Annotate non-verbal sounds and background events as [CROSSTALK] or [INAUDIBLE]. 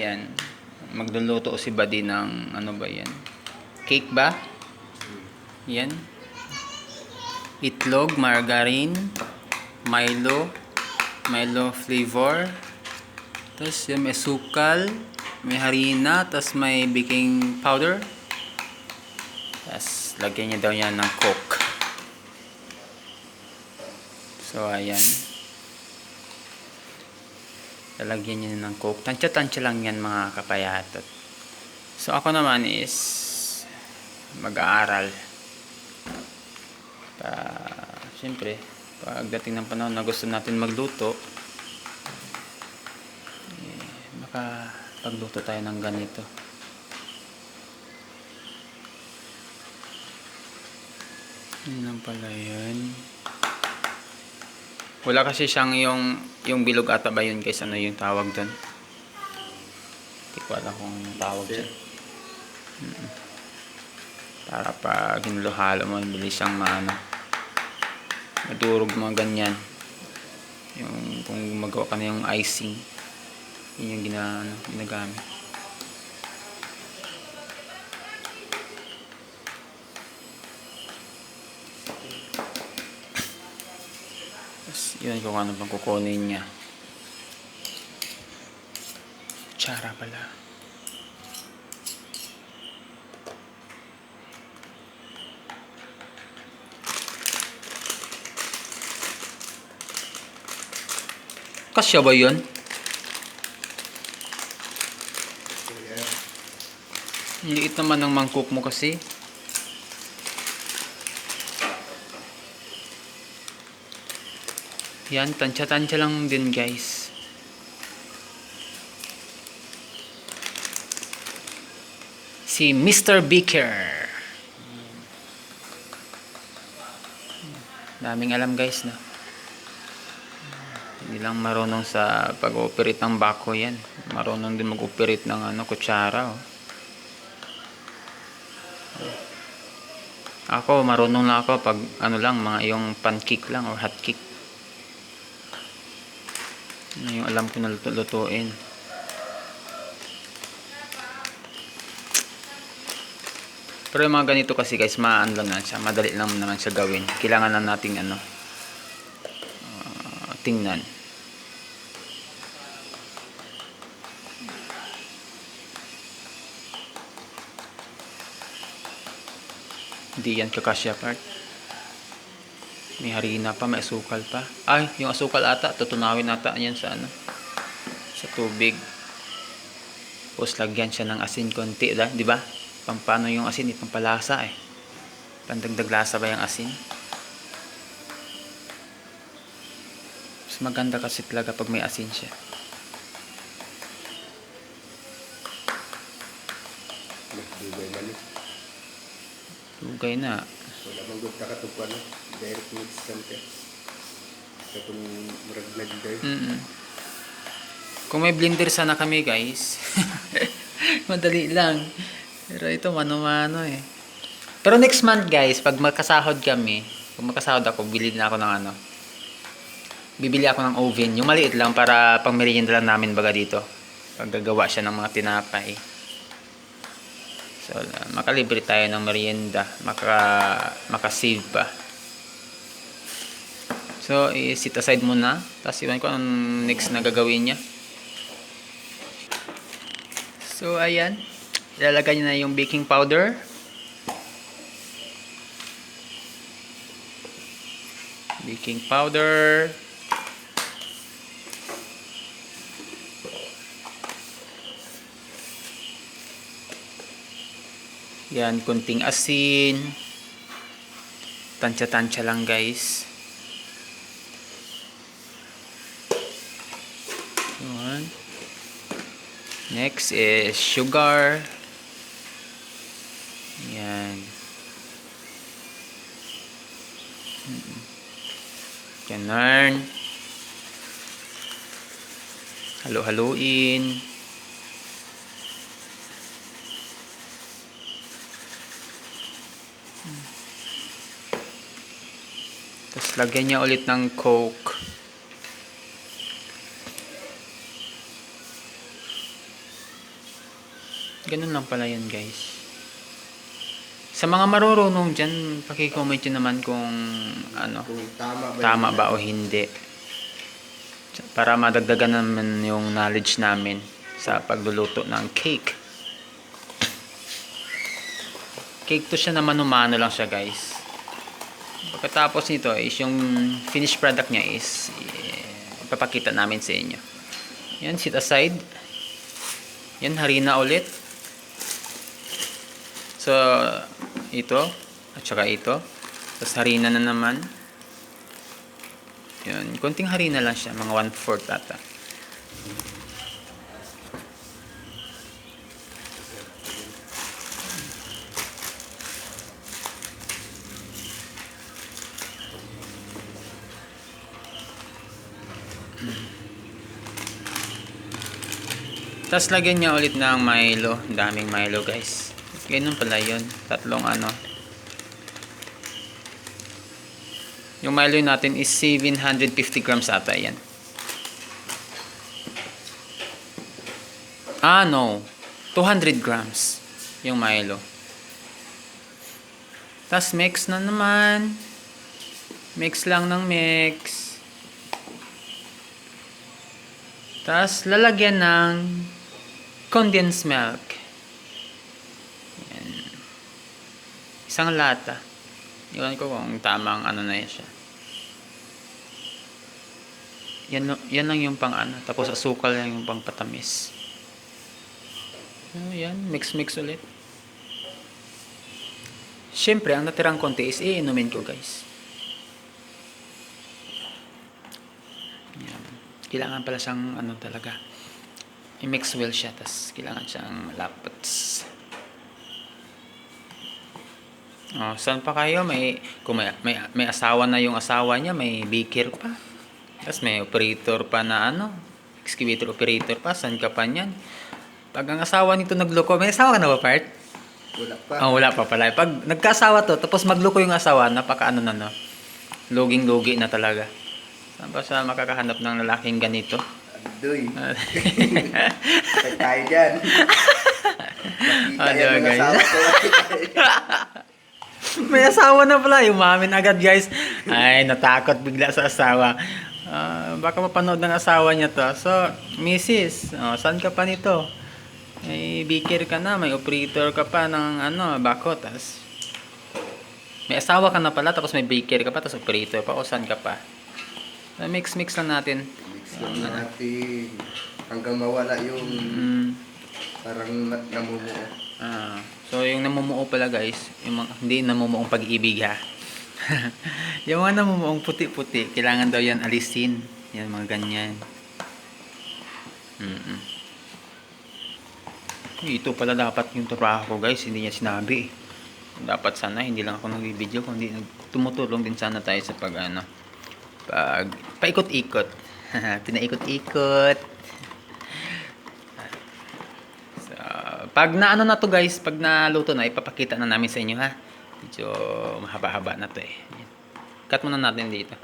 ayan. Magluluto si Buddy ng ano ba yan? Cake ba? Yan. Itlog, margarine, Milo, Milo flavor. Tapos yan, may sukal, may harina, tapos may baking powder. Tapos lagyan niya daw niya ng coke. So ayan. Lalagyan niya ng coke. Tansya-tansya lang yan mga kapayatot. So ako naman is mag-aaral. Pa, siyempre, pagdating ng panahon na gusto natin magluto, eh, baka tayo ng ganito. Yun lang pala yun. Wala kasi siyang yung yung bilog ata ba yun guys ano yung tawag doon? Hindi ko alam kung anong tawag Sir. dyan. Mm. Para pag hinulo-halo mo, bilis siyang maano. Madurog mga ganyan. Yung kung magawa ka na yung icing. Yun yung gina, ano, ginagamit. Tapos yun kung ano bang kukunin niya. Tsara pala. Kasya ba yun? Ang Liit naman ng mangkok mo kasi. Yan, tansya-tansya lang din guys. Si Mr. Beaker. Daming alam guys na. Hindi lang marunong sa pag-operate ng bako yan. Marunong din mag-operate ng ano, kutsara. Oh. Ako, marunong lang ako pag ano lang, mga yung pancake lang or hot cake. Yung alam ko na lutuin. Pero yung mga ganito kasi guys, maan lang na siya. Madali lang naman siya gawin. Kailangan lang nating ano, ah, tingnan. Hindi yan kakasya part. May harina pa, may asukal pa. Ay, yung asukal ata, tutunawin ata yan sa ano, sa tubig. Tapos lagyan siya ng asin konti, di ba? Pampano yung asin, eh, pampalasa eh. Pandagdag lasa ba yung asin? Mas maganda kasi talaga pag may asin siya. Lugay na. Wala bang gud kakatupan no? Direct mix center. Katong murag nagday. Mm Kung may blender sana kami guys, [LAUGHS] madali lang. Pero ito mano-mano eh. Pero next month guys, pag magkasahod kami, pag magkasahod ako, bili na ako ng ano. Bibili ako ng oven. Yung maliit lang para pang merienda lang namin baga dito. Pag gagawa siya ng mga tinapay. So, makalibre tayo ng merienda. Maka, makasave pa. So, i-sit aside muna. Tapos iwan ko anong next na gagawin niya. So, ayan. Ilalagay niya na yung baking powder. Baking powder. Yan, kunting asin. Tansya-tansya lang guys. Yun. Next is sugar. Yan. Ganun. Halo-haluin. Tapos lagyan niya ulit ng coke. Ganun lang pala yun guys. Sa mga marurunong dyan, pakicomment nyo naman kung ano, Kung tama ba tama ba o hindi. Para madagdagan naman yung knowledge namin sa pagluluto ng cake. Cake to siya naman umano lang siya guys. Pagkatapos nito is yung finished product niya is eh, ipapakita namin sa inyo. Yan, sit aside. Yan, harina ulit. So, ito. At saka ito. Tapos harina na naman. Yan, konting harina lang siya. Mga 1-4 ata. Tapos lagyan niya ulit ng Milo. Daming Milo guys. Ganun pala yun. Tatlong ano. Yung Milo natin is 750 grams ata yan. Ah, no. 200 grams yung Milo. Tapos mix na naman. Mix lang ng mix. Tapos lalagyan ng condensed milk. Yan. Isang lata. Iwan ko kung tamang ano na yan siya. Yan, yan lang yung pang ano. Tapos asukal lang yung pang patamis. Oh, yan. Mix-mix ulit. Siyempre, ang natirang konti is iinumin ko guys. Yan. Kailangan pala siyang ano talaga. I-mix well siya. Tapos kailangan siyang malapats. Oh, saan pa kayo? May, kung may, may, may asawa na yung asawa niya, may baker pa. Tapos may operator pa na ano, excavator operator pa, saan ka pa niyan? Pag ang asawa nito nagloko, may asawa ka na ba, part? Wala pa. Oh, wala pa pala. Pag nagkasawa to, tapos magloko yung asawa, napaka ano na no, luging-lugi na talaga. Saan ba siya makakahanap ng lalaking ganito? Adoy. [LAUGHS] Patay tayo dyan. [LAUGHS] Makita Ano, yan guys? asawa ko. [LAUGHS] May asawa na pala. Umamin agad guys. Ay, natakot bigla sa asawa. Ah, baka mapanood ng asawa niya to. So, Mrs. Oh, saan ka pa nito? May beaker ka na, may operator ka pa ng ano, bako. Tas, may asawa ka na pala, tapos may baker ka pa, tapos operator pa. O saan ka pa? So, mix-mix lang natin. Mix lang natin. Hanggang mawala yung Mm, parang na- namumuo. Ah, so yung namumuo pala guys, yung mga, hindi namumuong pag-ibig ha. [LAUGHS] yung mga namumuong puti-puti, kailangan daw yan alisin. Yan mga ganyan. Mm Ito pala dapat yung trabaho ko guys, hindi niya sinabi. Dapat sana hindi lang ako nag-video kundi tumutulong din sana tayo sa pag ano, pag paikot-ikot. [LAUGHS] Pinaikot-ikot. So, pag naano na to guys, pag naluto na, ipapakita na namin sa inyo ha. Medyo mahaba-haba na to eh. Cut muna natin dito.